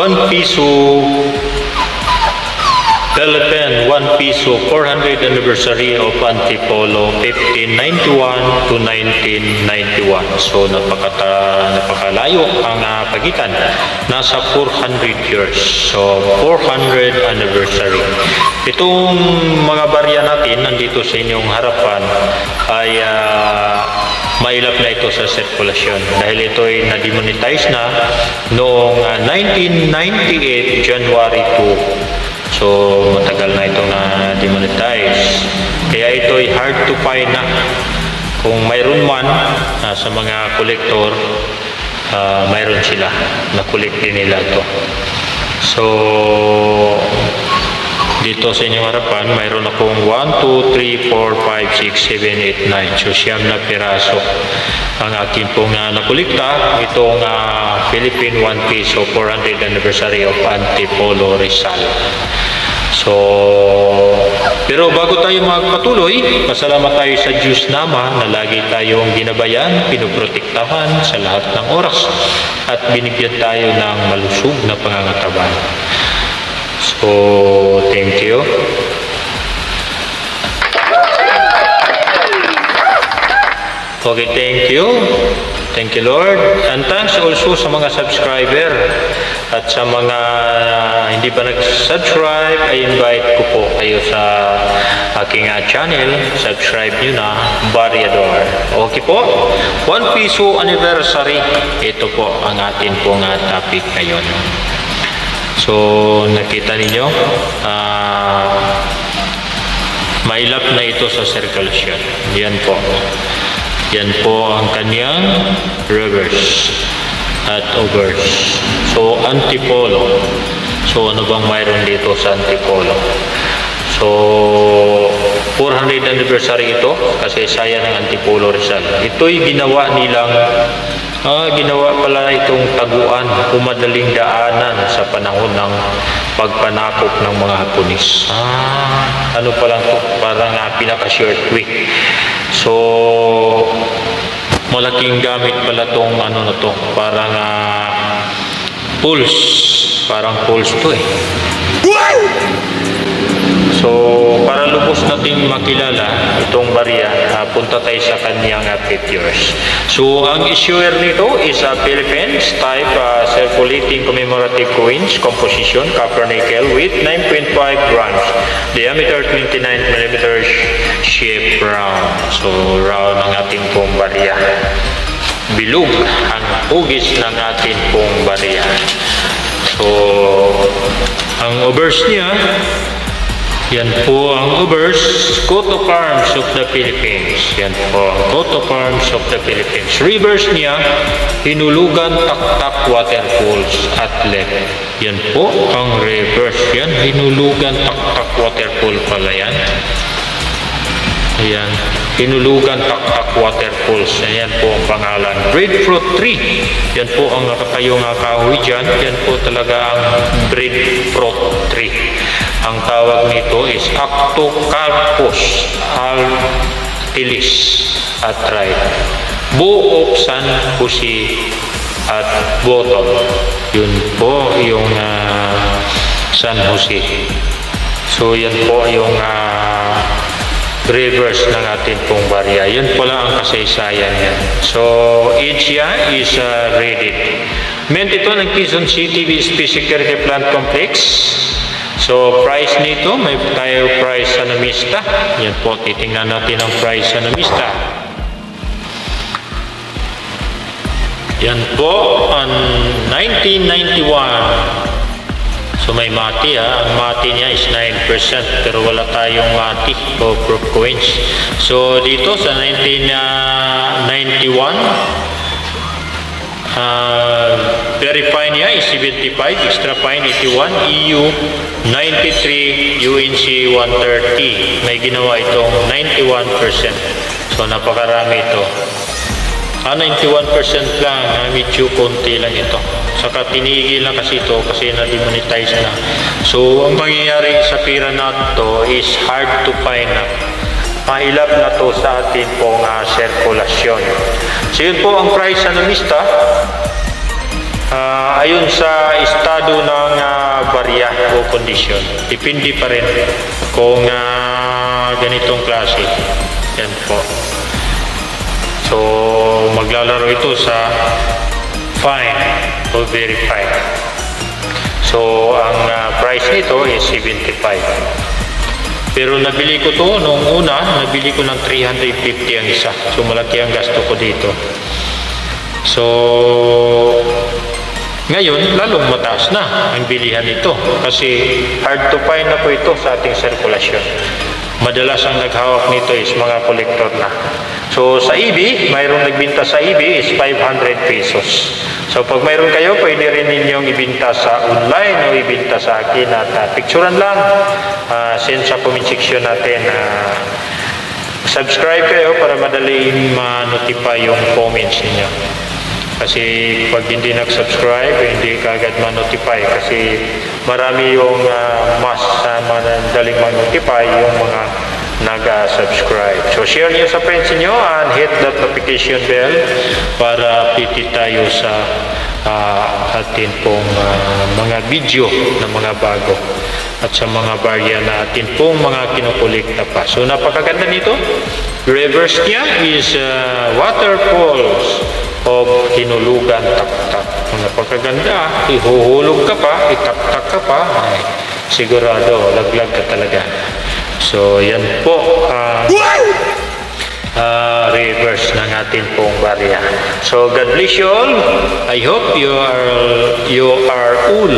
1 piso Philippine 1 piso 400th anniversary of Antipolo 1591 to 1991. So napakata, napakalayo ang uh, pagitan. Nasa 400 years. So 400 anniversary. Itong mga barya natin nandito sa inyong harapan ay uh, mailap na ito sa sirkulasyon dahil ito ay na-demonetize na noong ah, 1998 January 2 So, matagal na itong na-demonetize. Kaya ito ay hard to find na. Kung mayroon man ah, sa mga kolektor, ah, mayroon sila. Nakulit din nila ito. So, dito sa inyong harapan, mayroon akong 1, 2, 3, 4, 5, 6, 7, 8, 9. So, siyam na piraso ang akin pong uh, nakulikta. Itong ah, Philippine 1 Piso 400 anniversary of Antipolo Rizal. So, pero bago tayo magpatuloy, pasalamat tayo sa Diyos Nama na lagi tayong ginabayan, pinoprotektahan sa lahat ng oras at binigyan tayo ng malusog na pangangatawan. So, thank you. Okay, thank you. Thank you, Lord. And thanks also sa mga subscriber at sa mga hindi pa nag-subscribe, I invite ko po kayo sa aking ah, channel. Subscribe nyo na, Variador. Okay po? One Piso Anniversary. Ito po ang atin pong ah, topic ngayon. So, nakita ninyo, ah, mailap na ito sa circulation. Yan po. Yan po ang kanyang reverse at obverse. So, antipolo. So, ano bang mayroon dito sa antipolo? So, 400 anniversary ito kasi saya ng Antipolo Rizal. Ito'y ginawa nilang Ah, ginawa pala itong taguan, umadaling daanan sa panahon ng pagpanakop ng mga Haponis. Ah, ano pa lang to? Parang uh, pinaka-short way. So, malaking gamit pala tong ano na to, parang ah, pulse. Parang pulse to eh. Lubos nating makilala itong barya, ah, punta tayo sa kanyang uh, pictures. So, ang issuer nito is a Philippines type ah, circulating commemorative coins composition, copper nickel with 9.5 grams, diameter 29 mm, shape round. So, round ang ating pong barya. Bilog ang hugis ng ating pong barya. So, ang obverse niya, yan po ang obverse, coat of arms of the Philippines. Yan po ang coat of arms of the Philippines. Reverse niya, hinulugan taktak waterfalls atlet. Yan po ang reverse. Yan, hinulugan taktak waterfall pala yan. Ayan. Hinulugan taktak waterfalls. Ayan po ang pangalan. Breadfruit tree. Yan po ang nakatayong uh, kahoy dyan. Yan po talaga ang breadfruit tree. Ang tawag nito is Actocarpus altilis at right. Buo San Jose at bottom. Yun po yung ah, San Jose. So yan po yung ah, reverse ng ating pong barya. Yun pala ang kasaysayan niya. So, niya is uh, rated. Meant ito ng Quezon City Species Security Plant Complex. So, price nito, may tayo price sa namista. Yan po, titingnan natin ang price sa namista. Yan po, ang 1991 So may mati ha. Ang mati niya is 9% pero wala tayong mati o proof coins. So dito sa 1991 Uh, very fine niya is 75, extra fine 81, EU 93, UNC 130. May ginawa itong 91%. So napakarami ito. Ah, 91% lang. Ah, medyo konti lang ito. Saka tinigil na kasi ito kasi na-demonetize na. So, ang mangyayari sa pira na to is hard to find na. Mahilap na to sa atin pong ah, sirkulasyon. So, yun po ang price ano, mista. Ah, ayon sa estado ng ah, barya o kondisyon. Depende pa rin kung ah, ganitong klase. Yan po. So, maglalaro ito sa fine o very fine. So, ang ah, price nito is 75. Pero nabili ko to nung una, nabili ko ng 350 ang isa. So, malaki ang gasto ko dito. So, ngayon, lalong mataas na ang bilihan nito kasi hard to find na po ito sa ating sirkulasyon. Madalas ang naghawak nito is mga kolektor na. So sa EB, mayroong nagbinta sa EB is 500 pesos. So pag mayroon kayo, pwede rin ninyong ibinta sa online o ibinta sa akin at uh, picturean lang. Uh, send sa comment section natin. Uh, subscribe kayo para madali ma-notify yung comments ninyo. Kasi pag hindi nag-subscribe, hindi ka agad ma-notify kasi marami yung uh, mas uh, madaling ma-notify yung mga nag-subscribe. So share niyo sa friends niyo and hit that notification bell para update tayo sa uh, atin pong uh, mga video na mga bago at sa mga barya na atin pong mga kinukulikta pa. So napakaganda nito. Reverse niya is uh, waterfalls of hinulugan taktak. Napakaganda. Ihuhulog ka pa, itaktak ka pa. Ay, sigurado, laglag ka talaga. So, yan po. ah, ah, reverse ng ating pong barya. So, God bless you all. I hope you are you are all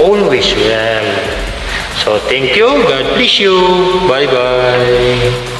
always well. So, thank you. God bless you. Bye-bye.